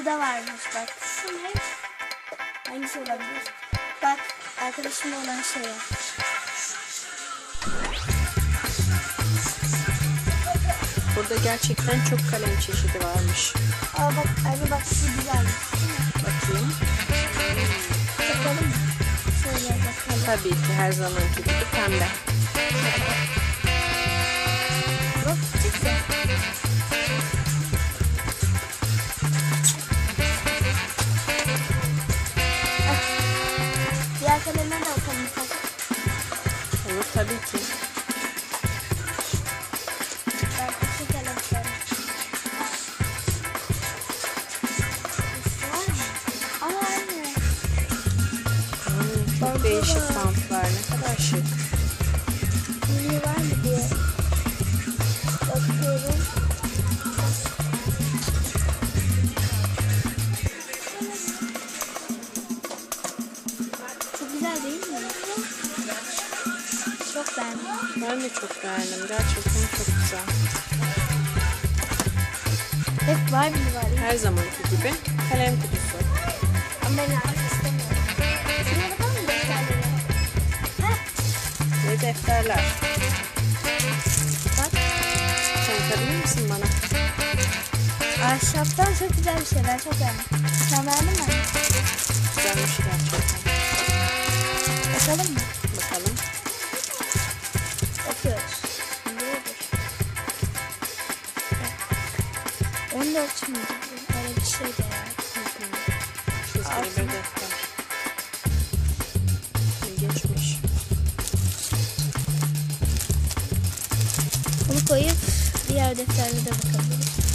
Bu da varmış bak. Ne? Hangisi olabilir? Bak arkadaşımda olan şey şeye. Burada gerçekten çok kalem çeşidi varmış. Aa bak anne bak şu güzelmiş. Bakayım. Bakalım? Şöyle bakalım. Tabii ki her zamanki gibi pembe. Çok güzel. Değişik baba. fontlar. Ne kadar şık. Yeni var mı diye bakıyorum. Çok güzel değil mi? Çok beğendim. Ben de çok beğendim. Gerçekten çok güzel. Hep var mı var? Her zamanki gibi kalem kutusu. Ahşaptan çok güzel bir şey. Ben çok beğendim. Sen beğendin mi? Güzelmiş gerçekten. Bakalım mı? Bakalım. Bakıyoruz. Nedir? 14 miydi? Öyle bir herhalde. Çizgili bir defter. İlginçmiş. Bunu koyup diğer defterlere de bakabiliriz.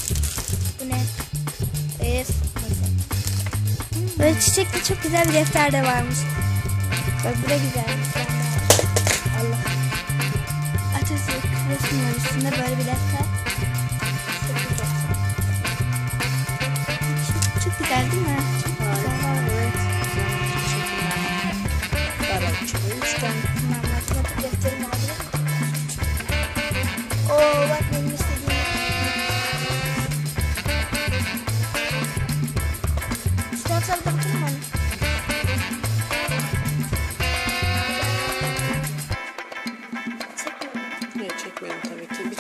Böyle çiçekli çok güzel bir defter de varmış. Bak bu da güzel. Allah. Atatürk resim var üstünde böyle bir defter.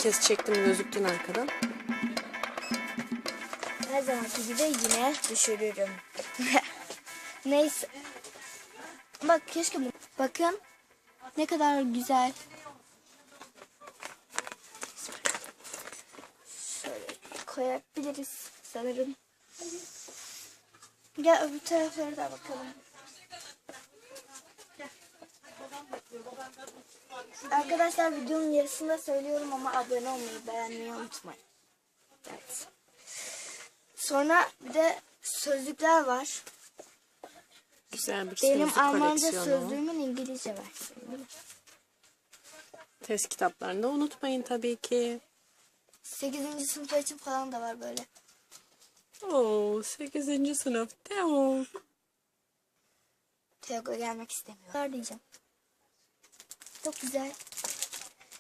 Kez çektim gözüktün arkadan. Her zamanki gibi yine düşürürüm. Neyse. Bak keşke bu. Bakın. Ne kadar güzel. Şöyle koyabiliriz sanırım. Gel öbür taraflara da bakalım. Arkadaşlar videonun yarısında söylüyorum ama abone olmayı beğenmeyi unutmayın. Evet. Sonra bir de sözlükler var. Güzel bir Benim sözlük Almanca koleksiyonu. sözlüğümün İngilizce versiyonu. Test kitaplarını da unutmayın tabii ki. 8. sınıf için falan da var böyle. Oo 8. sınıf. Tamam. Teogo gelmek istemiyor. Var diyeceğim. Çok güzel.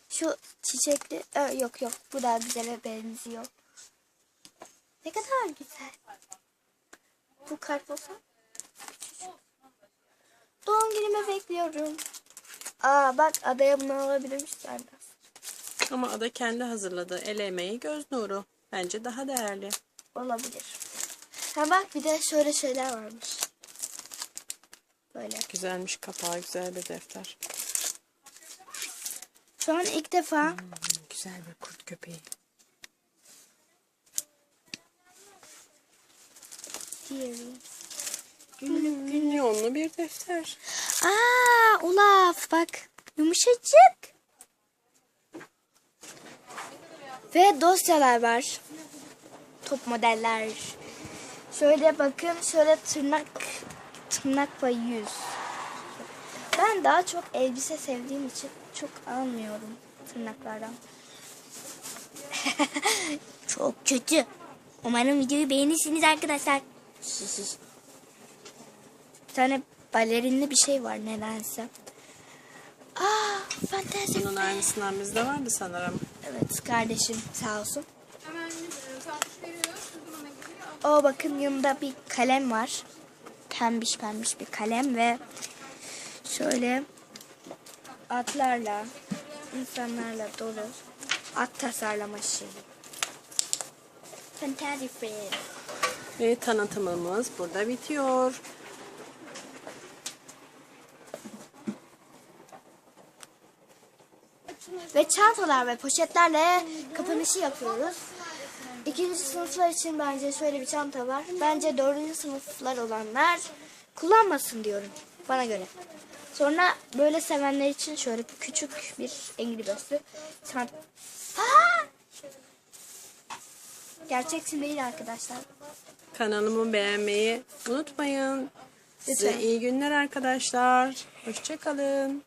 Şu çiçekli... Ö, yok yok bu daha güzele benziyor. Ne kadar güzel. Bu kartposa. Doğum günümü bekliyorum. Aa bak adaya bunu alabilirmiş senden. Ama ada kendi hazırladığı el emeği göz nuru. Bence daha değerli. Olabilir. Ha bak bir de şöyle şeyler varmış. Böyle. Güzelmiş kapağı güzel bir defter. Şu an ilk defa Güzel bir kurt köpeği. Diğeri. Günlük günlüğünlü bir defter. Aa Olaf bak yumuşacık. Ve dosyalar var. Top modeller. Şöyle bakın şöyle tırnak tırnak ve yüz. Ben daha çok elbise sevdiğim için çok almıyorum tırnaklardan. çok kötü. Umarım videoyu beğenirsiniz arkadaşlar. Bir tane balerinli bir şey var nedense. Aa, fantezi. Bunun aynısından bizde vardı sanırım. Evet kardeşim sağ olsun. Hemen e. O bakın yanında bir kalem var. Pembiş pembiş bir kalem ve şöyle atlarla, insanlarla dolu at tasarlama şeyi. Fantasy Friends. Ve tanıtımımız burada bitiyor. Ve çantalar ve poşetlerle kapanışı yapıyoruz. İkinci sınıflar için bence şöyle bir çanta var. Bence dördüncü sınıflar olanlar kullanmasın diyorum. Bana göre. Sonra böyle sevenler için şöyle küçük bir Angry Birds'lü. Aa! Gerçekçi değil arkadaşlar. Kanalımı beğenmeyi unutmayın. Size Lütfen. iyi günler arkadaşlar. Hoşçakalın.